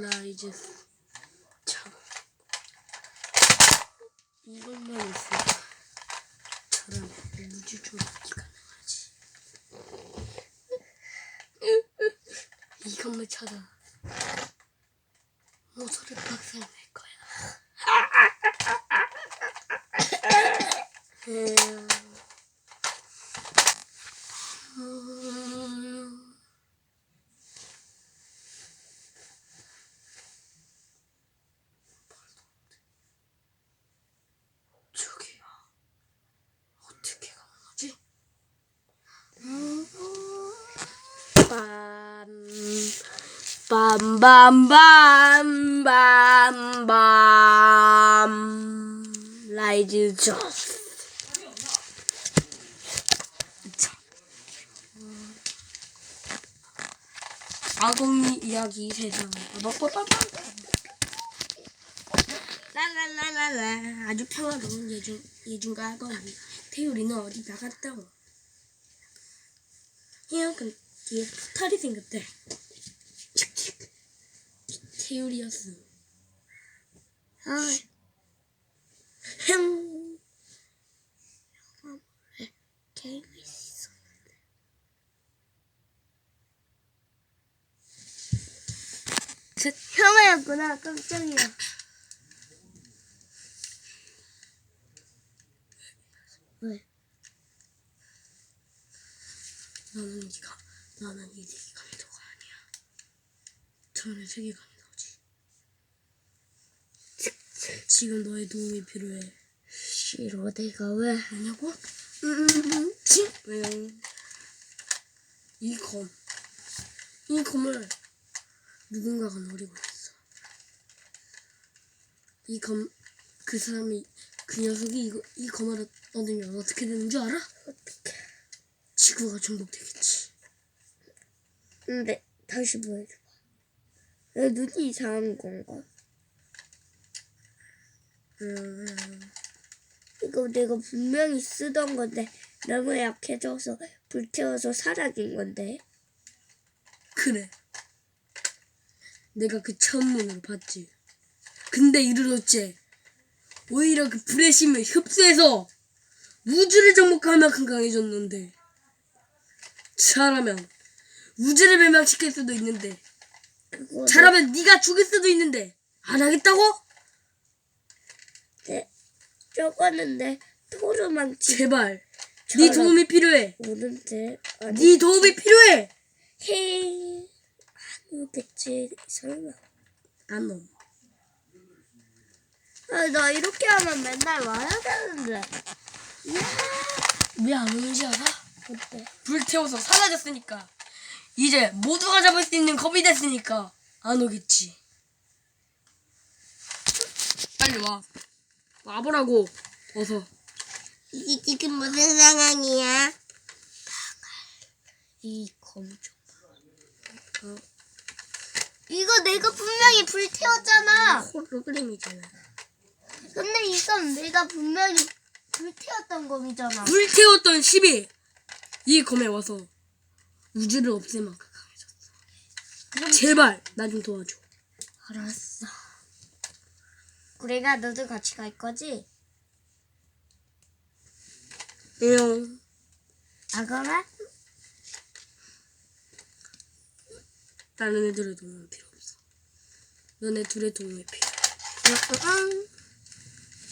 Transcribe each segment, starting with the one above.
라이즈 참 이것만 있어 저런 우주 조작이 가능하지. 이것만 찾아 모서리 박살 낼 거야 음, 음, 저기 어떻게 가능하지? 빰빰빰빰빰빰 라이즈 조. 아공이 이야기 세상 라라라라라. 아주 평화로운 예중 예중과 아공이 태율이는 어디 나갔다고. 해안가 뒤에 포탈이 생겼대 태율이었어. 아. 형 게임이 있어 형아였구나. 깜짝이야. 왜? 나는 네가 나는 이 세계관도가 아니야. 저는 세계관이 너 지. 지금 너의 도움이 필요해. 싫어 내가 왜 뭐냐고? 음? 이 검. 이 검을 누군가가 노리고 있어. 이 검, 그 사람이, 그 녀석이 이거, 이 검을 얻으면 어떻게 되는 줄 알아? 어떡해 지구가 정복되겠지. 근데 다시 보여줘봐 내 눈이 이상한 건가? 음, 이거 내가 분명히 쓰던 건데 너무 약해져서 불태워서 사라진 건데 그래. 내가 그 천문으로 봤지. 근데 이르렀지. 오히려 그 불의 힘을 흡수해서 우주를 정복할 만큼 강해졌는데. 잘하면 우주를 멸망시킬 수도 있는데. 그거 잘하면 네가 죽일 수도 있는데. 안 하겠다고? 내 토르망치 제발. 네 도움이 필요해. 오는데 아니 네 도움이 필요해. 헤이 안 오겠지 설마 안 놈. 아나 이렇게 하면 맨날 와야 되는데 왜 안 오는지 알아? 어때? 불태워서 사라졌으니까 이제 모두가 잡을 수 있는 겁이 됐으니까 안 오겠지 빨리 와 와보라고 어서 이게 지금 무슨 상황이야? 이 검정 어, 이거 내가 분명히 불태웠잖아. 홀로그램이잖아 근데 이건 내가 분명히 불태웠던 검이잖아. 불태웠던 10이 이 검에 와서 우주를 없앨 만큼 강해졌어 제발 나 좀 도와줘 알았어. 우리가 너도 같이 갈 거지? 응 아 그래? 다른 애들의 도움은 필요 없어 너네 둘의 도움이 필요해 응.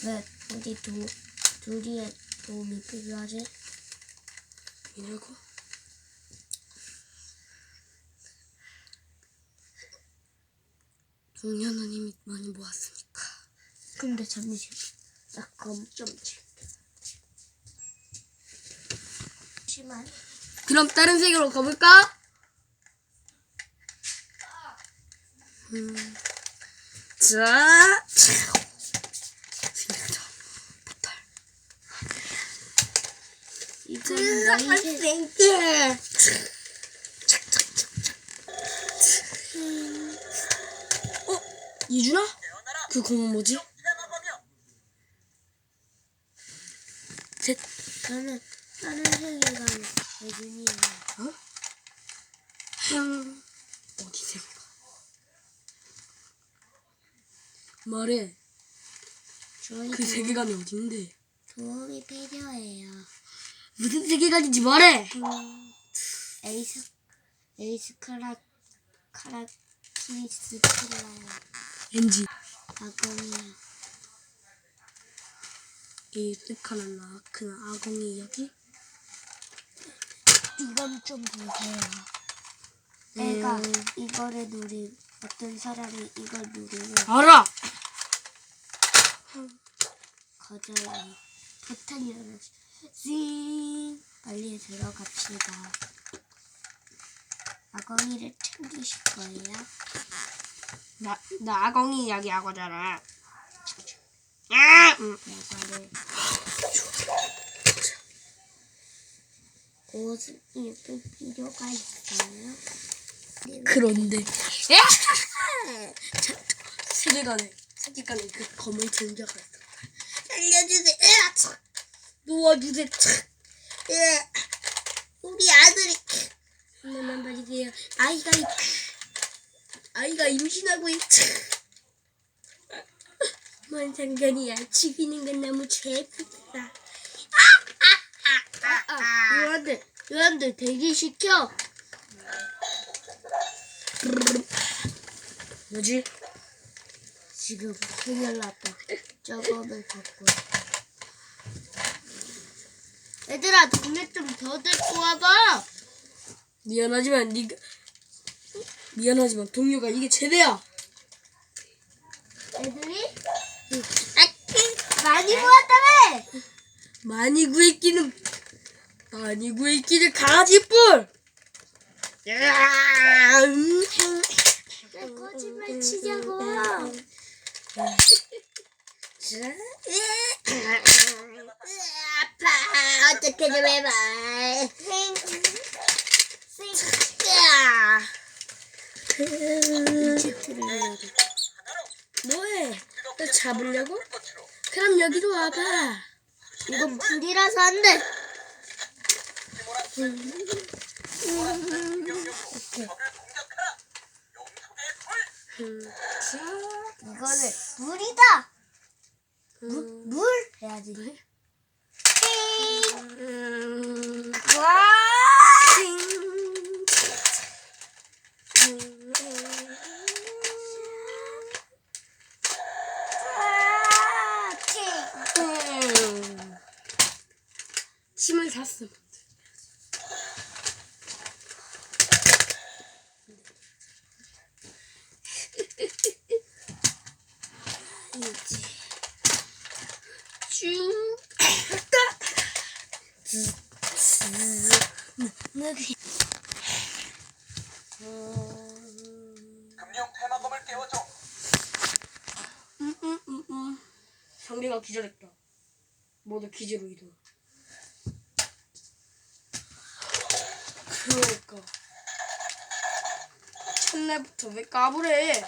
왜 우리 도 둘이의 도움이 필요하지? 이냐고? 동료는 이미 많이 모았으니까 근데 잠시 나 검좀 잠시만. 그럼 다른 세계로 가볼까? 음. 자, 너희 세... 예. 어, 이준아? 그 검은 뭐지? 셋. 나는 다른 세계관 대준이야. 어? 형. 어디 세계가? 말해. 저희 그 세계관이 어딘데? 도움이 필요해요. 무슨 세계관인지 말해. 에이스 에이스 카라 카라키스 킬러요. 엔지. 아공이요. 이 스카랄라 그 아공이 여기? 이건 좀 보세요. 음. 내가 이거를 누리 어떤 사람이 이걸 누리면 알아. 거져요. 포탄이 열어주. 찡 빨리 들어갑시다. 아공이를 챙기실 거예요? 나, 나 아공이 이야기 하고잖아. 응. 옷을 입을 필요가 있어요. 그런데. 자, 세계관에, 세계관에 그 검을 전자가 있어. 알려주세요. 놓아주세요. 예. 우리 아들이 하나만 봐주세요. 아이가 이- 아이가 임신하고 있. 뭔 상관이야? 죽이는 건 너무 재밌다. 아, 아, 요한들, 요한들 대기 시켜. 뭐지? 지금 큰일 났다. 저거를 갖고. 얘들아, 동네 좀더 데리고 와봐. 미안하지만 니가 미안하지만 동료가 이게 최대야. 애들이? 아, 많이 모았다며! 많이 구했기는 많이 구했기는 강아지뿔. 야, 음. 왜 거짓말 치냐고. 아파. 어떻게 좀 해봐. 뭐해? 나 잡으려고? 그럼 여기로 와봐. 이건 불이라서 안 돼. 이거는 물이다. 물, 물 해야지. 음. 와! 침을 샀음. 쭉. 금융 테마검을 깨워줘. 상대가 기절했다. 모두 기지로 이동. 그러니까. 첫날부터 왜 까불해?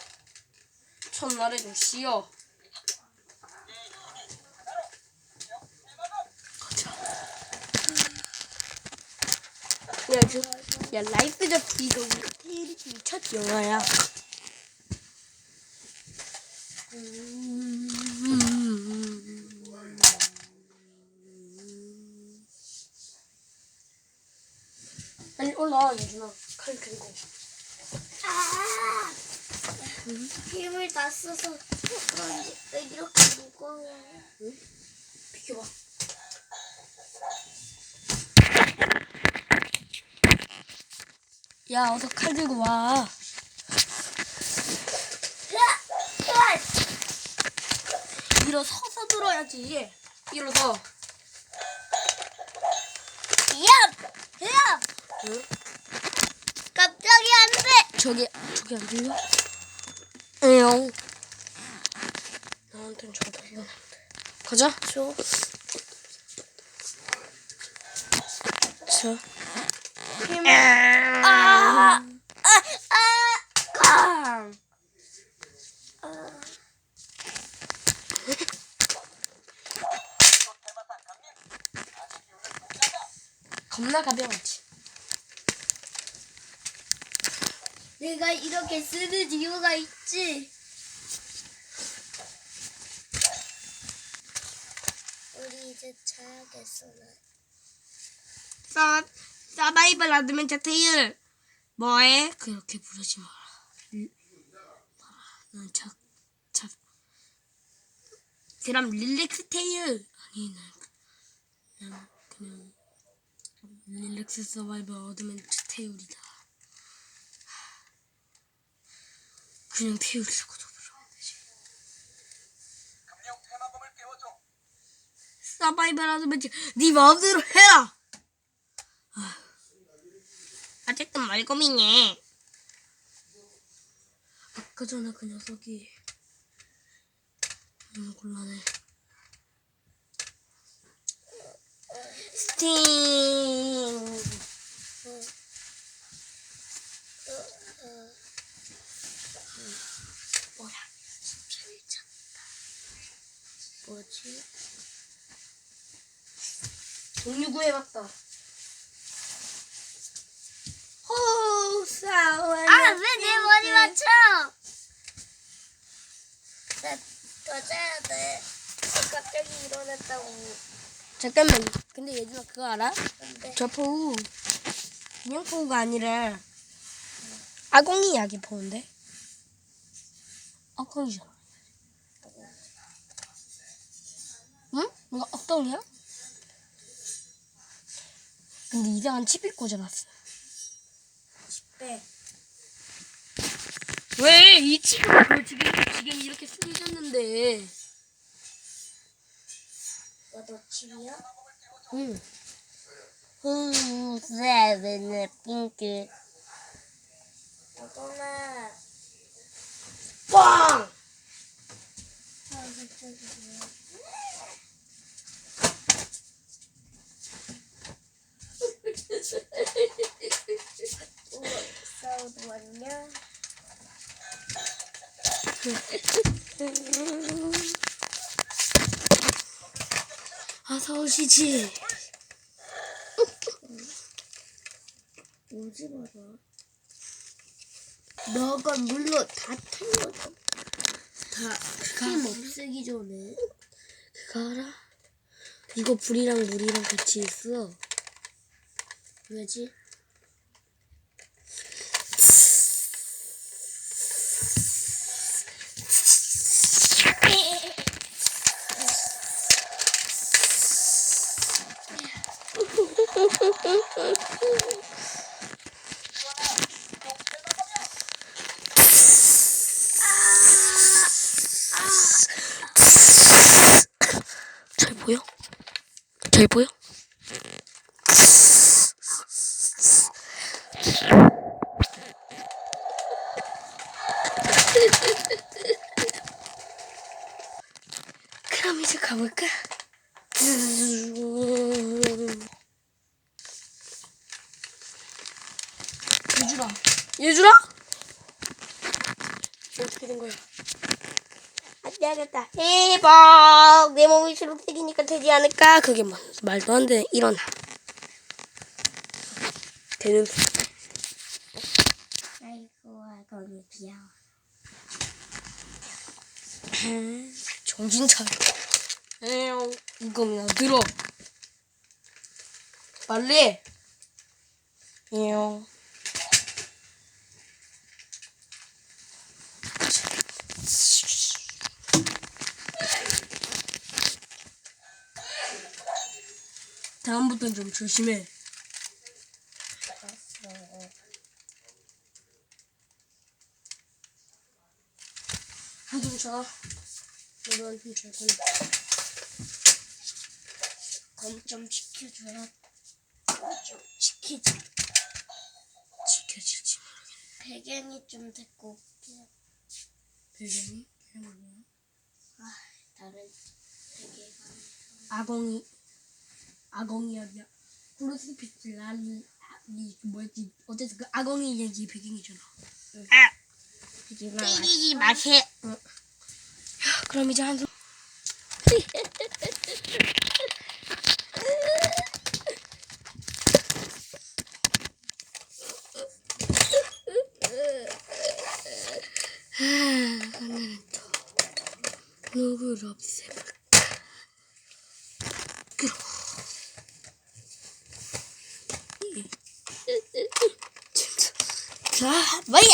첫날에 좀 쉬어. 가자. 야, 저, 야, 라이프 잡기 이거 우리 테일이 첫 영화야. 빨 올라와 예준아 칼 들고. 아! 힘을 다 써서 그런지 왜 이렇게 무거워? 비켜봐. 야 어서 칼 들고 와. 일어서서 들어야지. 일어서 야! 야! 응? 갑자기 안 돼! 저기 저기 안 들려? 응 나한텐 저도 이건 안 돼 가자 줘. 자 아! 아! 아! 아! 겁나 가벼웠지 내가 이렇게 쓰는 이유가 있지. 우리 이제 자야겠어. 나. 사, 사바이벌 어드벤처 테일. 뭐해? 그렇게 부르지 마라. 리- 난 자, 자. 그럼 릴렉스 테일. 아니, 난, 난 그냥 릴렉스 서바이벌 어드벤처 테일이다. 그냥 테일이라고 부르면 되지. 서바이벌 어드벤처 네 마음대로 해라. 아, 어쨌든 말고민해. 아까 전에 그 녀석이 너무 곤란해. 스팅. 뭐지? 종류 구해봤다. 호 싸워. 아, 왜 내 머리 맞춰? 나더 자야 돼. 갑자기 일어났다고. 잠깐만. 근데 예준아 그거 알아? 저 포우 그냥 포우가 아니라 아공이 약이 포우인데? 아공이잖아. 응? 누가 악동이야? 근데 이상한 칩이 꽂아놨어. 네. 왜? 이 칩을 왜 지금, 지금 이렇게 쓰고 있었는데. 너도 집이야? 응. 음, 세븐의 핑크. 너도나. 빵! 우와, 사우드 왔냐? 아, 서울시지. 오지 마라. 너가 물로 다 태워줘. 다, 힘 없애기 전에. 그거 알아? 이거 불이랑 물이랑 같이 있어. 왜지? 잘 보여? 잘 보여? 그럼 이제 가볼까? 예주라 예주라? 어떻게 된 거야? 안 되겠다. 대박! 내 몸이 초록색이니까 되지 않을까? 그게 뭐, 말도 안 돼. 일어나. 되는 소 아이고, 아이고, 귀여워. 정신 차려. 에용. 이거 그냥 들어. 빨리. 에용. 다음부터는 좀 조심해. 한좀 자. 너도 한좀 잘 거니. 검좀 지켜줘라. 좀. 지켜질지 모르겠네. 배경이 좀 됐고 올게. 배경이? 그게 뭐야? 아, 다른 배경. 아공이 아공이 아니야 크로스피트 랄리 이 뭐였지? 어쨌든 그 아공이 얘기 배경이잖아. 때리지 마세요. 그럼 이제 한숨 아, 오늘은 또 누구를 없애볼 わいや。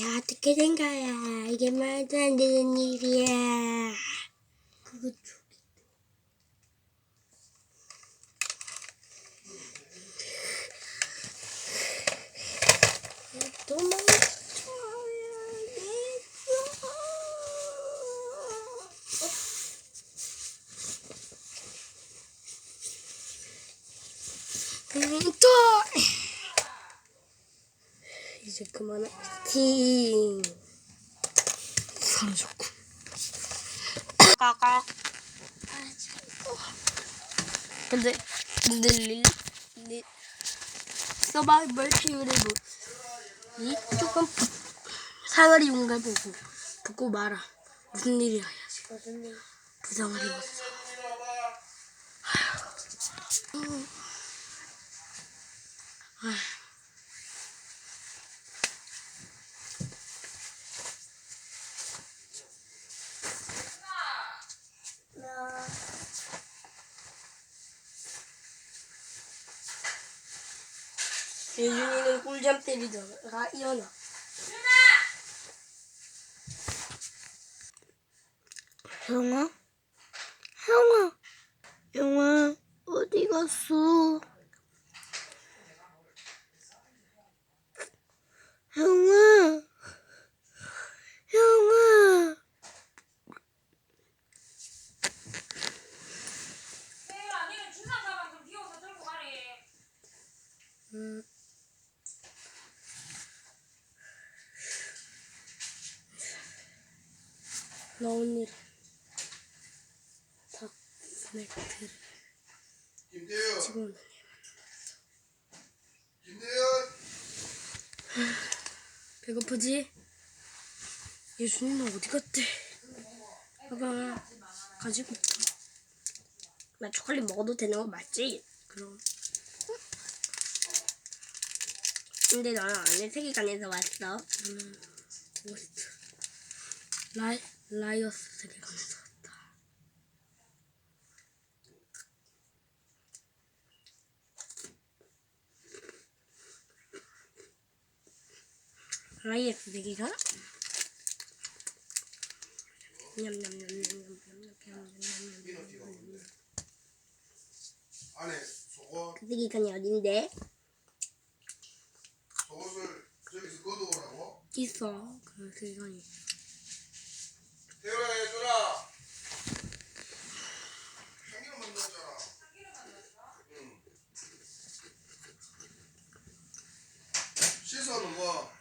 や。ってけれんからいけませんでにりゃ 이제 그만하지. 사라졌고. 까까. 근데 근데 릴, 릴 서바이벌 태율에도 이 조금 부, 상아리 용갈 보고 듣고 말아 무슨 일이야 무슨 일? 부상을 입었어. 예준이는 꿀잠 때리다가 일어나. 형아? 형아? 형아 어디 갔어? 형아? 형아? 내가 니는 중간 가방 좀 비워서 들고 가래. 음. 나 오늘 닭네트를 김대현, 집어넣는 김대현, 배고프지? 예준이는 어디 갔대? 봐봐. 가지고 있다. 나 초콜릿 먹어도 되는 거 맞지? 그럼. 근데 나는 안에 세계관에서 왔어. 나는 오스트 라이, 라이어스 세계관에서 왔다 라이어스 세계관? 냠냠냠냠냠냠냠냠냠냠 안에 속옷, 그 세계관이 어딘데? 속옷을 저기서 걷어오라고? 있어 그 세계관이 만들었잖아. 응. 씻어는 뭐?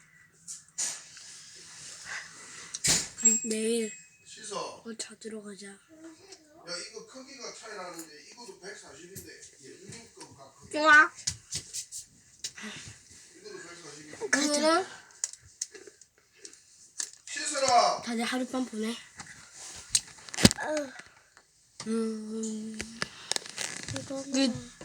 내일 씻어. 어 찾으러 가자 야 이거 크기가 차이 나는데 이것도 140인데 예준이 거가 크기. 좋아 이것도 140인데. 오늘은 씻어라. 다들 하룻밤 보내 음. 이거 끝